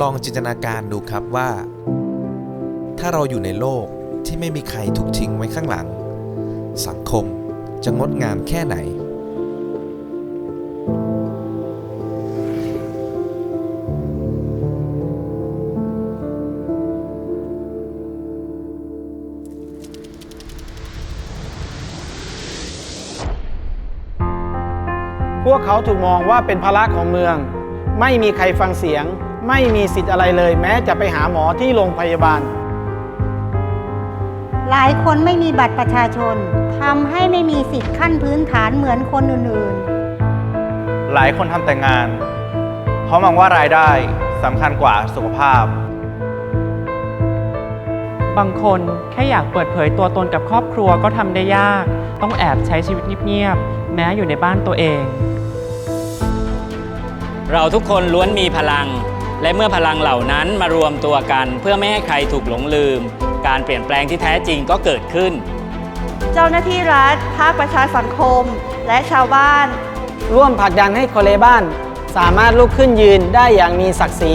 ลองจินตนาการดูครับว่า ถ้าเราอยู่ในโลกที่ไม่มีใครถูกทิ้งไว้ข้างหลัง สังคมจะงดงามแค่ไหน พวกเขาถูกมองว่าเป็นภาระของเมือง ไม่มีใครฟังเสียง ไม่มีสิทธิ์อะไรเลย แม้จะไปหาหมอที่โรงพยาบาล หลายคนไม่มีบัตรประชาชนทำให้ไม่มีสิทธิ์ขั้นพื้นฐานเหมือนคนอื่นหลายคนทำแต่งาน เพราะมองว่ารายได้สำคัญกว่าสุขภาพ บางคนแค่อยากเปิดเผยตัวตนกับครอบครัวก็ทำได้ยาก ต้องแอบใช้ชีวิตเงียบๆแม้อยู่ในบ้านตัวเองเราทุกคนล้วนมีพลัง และเมื่อพลังเหล่านั้นมารวมตัวกันเพื่อไม่ให้ใครถูกหลงลืม การเปลี่ยนแปลงที่แท้จริงก็เกิดขึ้น เจ้าหน้าที่รัฐ ภาคประชาสังคม และชาวบ้าน ร่วมผลักดันให้คนเลบ้าน สามารถลุกขึ้นยืนได้อย่างมีศักดิ์ศรี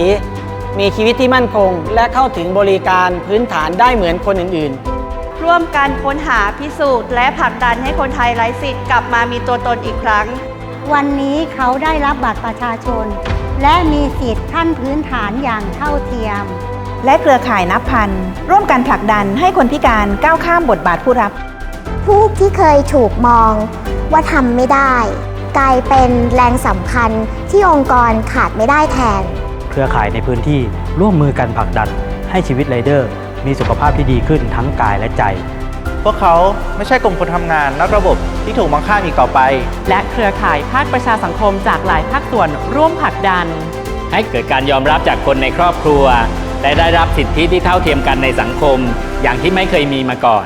มีชีวิตที่มั่นคง และเข้าถึงบริการพื้นฐานได้เหมือนคนอื่น ๆ ร่วมกันค้นหาพิสูจน์ และผลักดันให้คนไทยไร้สิทธิ์กลับมามีตัวตนอีกครั้งๆวันนี้เขาได้รับบัตรประชาชน และมีสิทธิ์ขั้นพื้นฐานอย่างเท่าเทียม และเครือข่ายนับพัน ร่วมกันผลักดันให้คนพิการก้าวข้ามบทบาทผู้รับ ผู้ที่เคยถูกมองว่าทำไม่ได้ กลายเป็นแรงสำคัญที่องค์กรขาดไม่ได้แทน เครือข่ายในพื้นที่ร่วมมือกันผลักดัน ให้ชีวิตไรเดอร์ มีสุขภาพที่ดีขึ้นทั้งกายและใจ พวกเขาไม่ใช่กลุ่มคนทำงานนอกระบบที่ถูกมองข้ามอีกต่อไป และเครือข่ายภาคประชาสังคมจากหลายภาคส่วนร่วมผลักดัน ให้เกิดการยอมรับจากคนในครอบครัว และได้รับสิทธิที่เท่าเทียมกันในสังคม อย่างที่ไม่เคยมีมาก่อน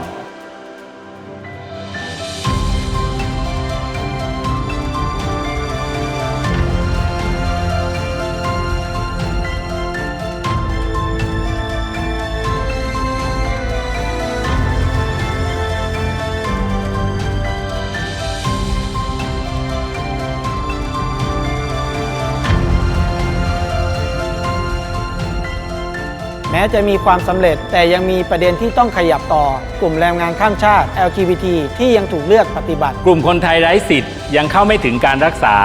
แม้จะมีความสำเร็จแต่ยังมีประเด็นที่ต้องขยับต่อ กลุ่มแรงงานข้ามชาติ LGBT ที่ยังถูกเลือกปฏิบัติ กลุ่มคนไทยไร้สิทธิ์ยังเข้าไม่ถึงการรักษา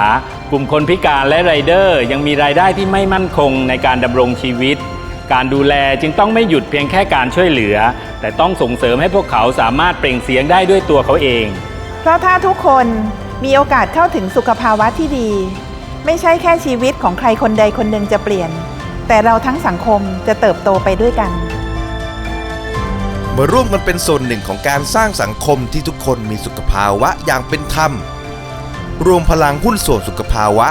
กลุ่มคนพิการและไรเดอร์ ยังมีรายได้ที่ไม่มั่นคงในการดำรงชีวิต การดูแลจึงต้องไม่หยุดเพียงแค่การช่วยเหลือ แต่ต้องส่งเสริมให้พวกเขาสามารถเปล่งเสียงได้ด้วยตัวเขาเอง เพราะถ้าทุกคนมีโอกาสเข้าถึงสุขภาวะที่ดี ไม่ใช่แค่ชีวิตของใครคนใดคนหนึ่งจะเปลี่ยน แต่เราทั้งสังคมจะเติบโตไปด้วยกัน มาร่วมกันเป็นส่วนหนึ่งของการสร้างสังคมที่ทุกคนมีสุขภาวะอย่างเป็นธรรม รวมพลังหุ้นส่วนสุขภาวะ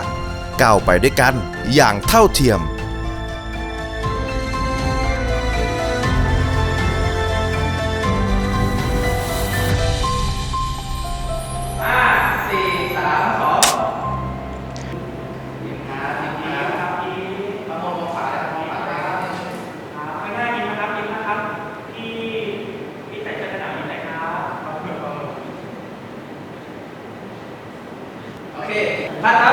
ก้าวไปด้วยกันอย่างเท่าเทียม Bata.